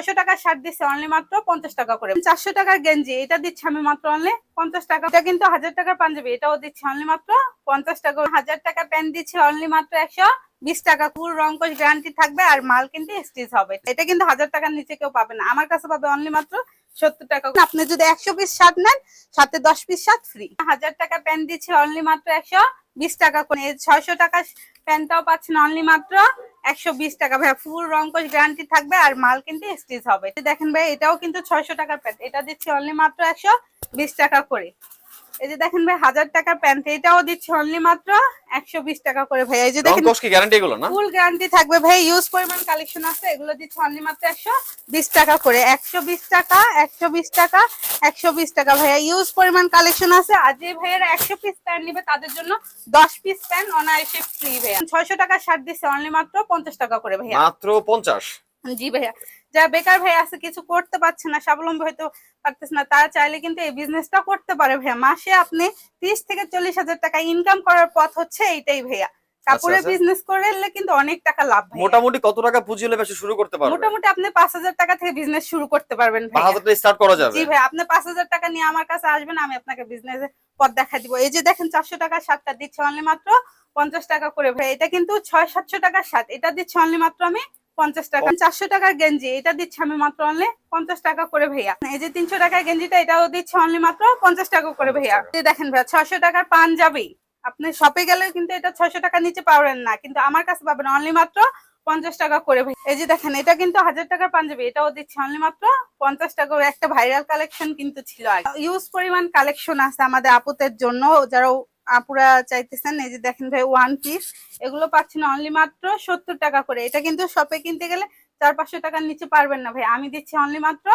ছয়শো টাকার শার্ট দিচ্ছে অনলি মাত্র পঞ্চাশ টাকা করে। চারশো টাকার গেঞ্জি, এটা দিচ্ছে আমি মাত্র অনলি পঞ্চাশ টাকা। এটা কিন্তু হাজার টাকার পাঞ্জাবি, এটাও দিচ্ছে অনলি মাত্র পঞ্চাশ টাকা। হাজার টাকা প্যান্ট দিচ্ছে অনলি মাত্র একশো বিশ টাকা। ফুল রঙ্কশ গ্যারান্টি থাকবে আর মাল কিন্তু স্টিচ হবে। এটা কিন্তু হাজার টাকার নিচে কেউ পাবে না। আমার কাছে পাবে অনলি মাত্র সত্তর টাকা। আপনি যদি একশো পিস শার্ট নেন, সাথে দশ পিস শার্ট ফ্রি হাজার টাকা প্যান্ট দিচ্ছে অনলি মাত্র একশো বিশ টাকা করে। ছয়শো টাকা প্যান্টটাও পাচ্ছেন অনলি মাত্র একশো বিশ টাকা। ভাই ফুল রংকশ গ্যারান্টি থাকবে আর মাল কিন্তু স্টিচ হবে। দেখেন ভাই এটাও কিন্তু ছয়শো টাকার প্যান্ট এটা দিচ্ছি অনলি মাত্র একশো বিশ টাকা করে। এই যে দেখেন ভাই হাজার টাকার প্যান্ট এটাও দিচ্ছি অনলি মাত্র একশো বিশ টাকা করে ভাই এই যে দেখেন কি গ্যারান্টি এগুলো না? ফুল গ্যারান্টি থাকবে ভাই ইউজ পরিমাণ কালেকশন আছে এগুলো দিচ্ছে অনলি মাত্র একশো বিশ টাকা করে। একশো বিশ টাকা একশো বিশ টাকা একশো বিশ টাকা ভাইয়া। ইউজ পরিমাণ কালেকশন আছে আর যে ভাইয়েরা একশো পিস প্যান্ট নিবে তাদের জন্য দশ পিস প্যান্ট অনায়াসে ফ্রি ভাইয়া। ছয়শো টাকা শার্ট দিচ্ছে অনলি মাত্র পঞ্চাশ টাকা করে ভাইয়া। মাত্র পঞ্চাশ? জি ভাইয়া। যারা বেকার ভাই আছে কিছু করতে পারছে না স্বাবলম্বী হয়তো পারতেছে না তারা চাইলে কিন্তু এই বিজনেসটা করতে পারে ভাইয়া। মাসে আপনি তিরিশ থেকে চল্লিশ হাজার টাকা ইনকাম করার পথ হচ্ছে এইটাই ভাইয়া। কাপড়ের আচ্ছা। বিজনেস করলে কিন্তু অনেক টাকা লাভ মোটামুটি কত টাকা পুঁজি হলে ব্যবসা শুরু করতে পারবে? মোটামুটি আপনি পাঁচ হাজার টাকা থেকে বিজনেস শুরু করতে পারবেন ভাইয়া। হাজার টাকা স্টার্ট করা যাবে। জি ভাই আপনি পাঁচ হাজার টাকা নিয়ে আমার কাছে আসবেন আমি আপনাকে বিজনেস পথ দেখা দিব। এই যে দেখেন চারশো টাকা সাতটা দিচ্ছে অনলি মাত্র পঞ্চাশ টাকা করে ভাই এটা কিন্তু ছয় সাতশো টাকার সাত এটা দিচ্ছে অনলি মাত্র আমি পঞ্চাশ টাকা। চারশো টাকার গেঞ্জি এটা দিচ্ছে আমি মাত্র অনলি পঞ্চাশ টাকা করে ভাইয়া। এই যে তিনশো টাকার গেঞ্জিটা এটাও দিচ্ছে অনলি মাত্র পঞ্চাশ টাকা করে ভাইয়া। দেখেন ভাইয়া ছয়শো টাকার পাঞ্জাবি। আপনি শপে গেলে কিন্তু এটা ছয়শো টাকা নিচে পাবেন না কিন্তু আমার কাছে পাবেন অনলি মাত্র পঞ্চাশ টাকা করে ভাই এই যে দেখেন এটা কিন্তু হাজার টাকার পাঞ্জাবি এটাও দিচ্ছে অনলি মাত্র পঞ্চাশ টাকা করে। একটা ভাইরাল কালেকশন কিন্তু ছিল ইউজ পরিমাণ কালেকশন আছে আমাদের আপুদের জন্য যারা আপুরা চাইতেছেন এই যে দেখেন ভাই ওয়ান পিস এগুলো পাচ্ছেন অনলি মাত্র সত্তর টাকা করে। এটা কিন্তু শপে কিনতে গেলে চার পাঁচশো টাকার নিচে পারবেন না ভাই। আমি দিচ্ছি অনলি মাত্র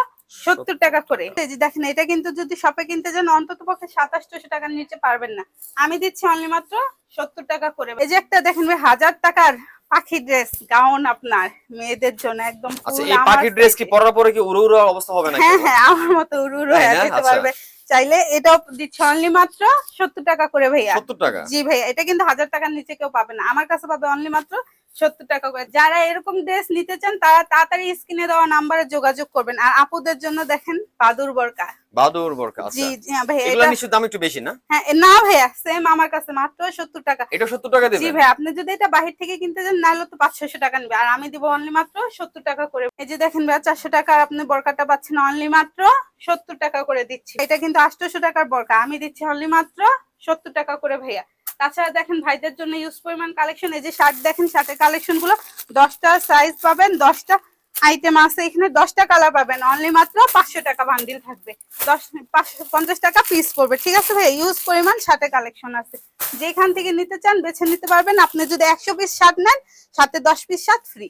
সত্তর টাকা করে। এই যে দেখেন এটা কিন্তু যদি শপে কিনতে যান অন্তত পক্ষে সাতাশশো টাকার নিচে পারবেন না। আমি দিচ্ছি অনলি মাত্র সত্তর টাকা করে। এই যে একটা দেখেন ভাই হাজার টাকার পাখি ড্রেস গাউন আপনার মেয়েদের জন্য একদম আচ্ছা এই আমার ড্রেস কি। পরার পরে কি উড়ু উড়ু অবস্থা হবে না হ্যাঁ হ্যাঁ আমার মতো উড়ু উড়ু হয়ে যেতে আচ্ছা। পারবে। চাইলে এটা দিচ্ছে অনলি মাত্র সত্তর টাকা করে ভাইয়া। সত্তর টাকা? জি ভাইয়া এটা কিন্তু হাজার টাকার নিচে কেউ পাবে না। আমার কাছে পাবে অনলি মাত্র সত্তর টাকা করে। যারা এরকম ড্রেস নিতে চান তারা তাড়াতাড়ি স্ক্রিনে দেওয়া নাম্বারে যোগাযোগ করবেন। আর আপুদের জন্য দেখেন বাদুর বরকা। বাদুর বোরকা জি আচ্ছা। হ্যাঁ ভাইয়া এগুলো নিশ্চয় দাম একটু বেশি না? হ্যাঁ না ভাইয়া সেম আমার কাছে মাত্র সত্তর টাকা। এটা সত্তর টাকা জি ভাই আপনি যদি এটা বাহির থেকে কিনতে যান নাহলে তো পাঁচশো টাকা নেবে। আর আমি দিব অনলি মাত্র সত্তর টাকা করে। এই যে দেখেন ভাই চারশো টাকা আর আপনি বরকাটা পাচ্ছেন অনলি মাত্র সত্তর টাকা করে দিচ্ছি। এটা কিন্তু আটশোশো টাকার বরকা। আমি দিচ্ছি অনলি মাত্র সত্তর টাকা করে ভাইয়া। তাছাড়া দেখেন ভাইদের জন্য ইউজ পরিমাণ কালেকশন এই যে শার্ট দেখেন শার্টের কালেকশনগুলো দশটা সাইজ পাবেন, দশটা আইটেম আছে, এখানে দশটা কালার পাবেন অনলি মাত্র পাঁচশো টাকা বান্ডিল থাকবে, দশ, পাঁচশো, পঞ্চাশ টাকা পিস পড়বে, ঠিক আছে ভাই ইউজ পরিমাণ সাথে কালেকশন আছে। যেখান থেকে নিতে চান, বেছে নিতে পারবেন, আপনি যদি একশো পিস শার্ট নেন, সাথে দশ পিস সাত ফ্রি